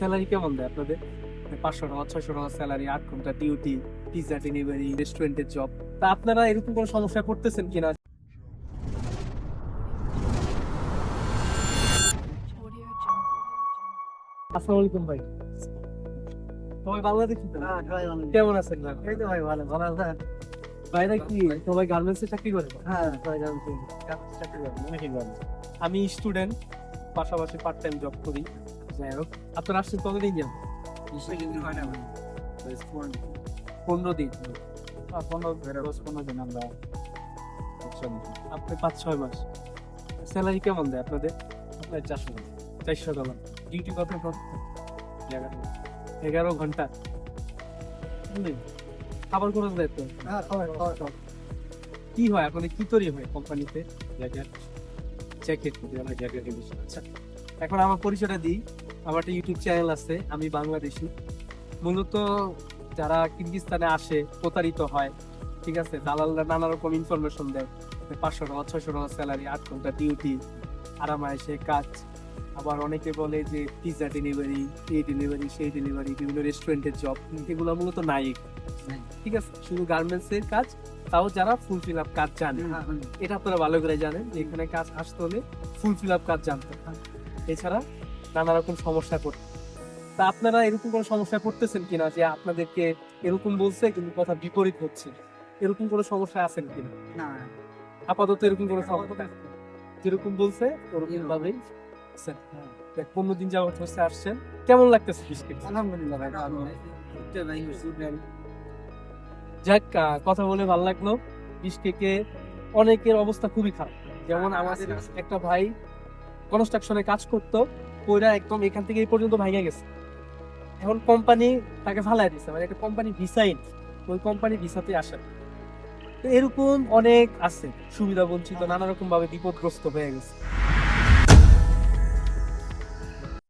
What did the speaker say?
Salary কেমন দেয় আপনাদের? পাঁচশো টাকা ছয়শো টাকা স্যালারি আট ঘণ্টা ডিউটি পিজা ডেলিভারি রেস্টুরেন্টের জব তা আপনারা এরকম কোনো সমস্যা করতেছেন কিনা? আসসালামু আলাইকুম ভাই। সবাই বাংলাদেশি তো? কেমন আছেন ভাই? এই তো ভাই ভালো ভালো আছেন ভাইরা কি সবাই গার্মেন্টসে চাকরি করে? হ্যাঁ সবাই জানছি চাকরি ভালো আমি স্টুডেন্ট পাশাপাশি পার্ট টাইম জব করি। যাই হোক আপনারা আসছেন কতদিন যান পনেরো দিন। পনেরো দিন। আমরা আপনি পাঁচ ছয় মাস। স্যালারি কেমন দেয় আপনাদের? আপনার চারশো চারশো ডলার। ডিউটি কত এগারো ঘণ্টা? খাবার খরচ দেয় তো? হ্যাঁ কি হয়? আপনাদের কি তৈরি হয় কোম্পানিতে? Jacket jacket. আচ্ছা। এখন আমার পরিচয়টা দিই। আমার একটা ইউটিউব চ্যানেল আছে আমি বাংলাদেশি। মূলত যারা কিরগিস্তানে আসে প্রতারিত হয় ঠিক আছে? দালালরা নানা রকম ইনফরমেশন দেয়। পাঁচশো টাকা ছয়শো টাকা স্যালারি আট ঘণ্টা ডিউটি আরামায়েসে কাজ। আবার অনেকে বলে যে পিজা ডেলিভারি এই ডেলিভারি সেই ডেলিভারি বিভিন্ন রেস্টুরেন্টের জব এগুলো মূলত নাই ঠিক আছে? শুধু গার্মেন্টস এর কাজ তাও যারা ফুল ফিল আপ কাজ জানে। এটা আপনারা ভালো করে জানেন যে এখানে কাজ আসতে হলে ফুল ফিল আপ কাজ জানতে হয়। এছাড়া নানা রকম সমস্যা পড়তে তা আপনারা এরকম কোনো সমস্যা পড়তেছেন কিনা যে আপনাদেরকে এরকম বলছে কিন্তু কথা বিপরীত হচ্ছে? এরকম কোনো সমস্যা আছেন কিনা? না। আপাতত এরকম কোনো সমস্যা যেরকম বলছে ওরকম ভাবেই পনেরো দিন যাবত হচ্ছে আসছেন। কেমন লাগতেছে বিস্কিট আলহামদুলিল্লাহ ভাই যাক কথা বলে ভালো লাগল। বিশকেকে অনেকের অবস্থা খুবই খারাপ। যেমন আমাদের একটা ভাই কনস্ট্রাকশনে কাজ করতো ওইটা একদম এখান থেকে এই পর্যন্ত ভাঙে গেছে। এখন কোম্পানি তাকে ফালাই দিছে মানে একটা কোম্পানি ভিসাইন ওই কোম্পানি ভিসাতে আসে। তো এরকম অনেক আছে সুবিধা বঞ্চিত নানা রকম ভাবে বিপদগ্রস্ত হয়ে গেছে।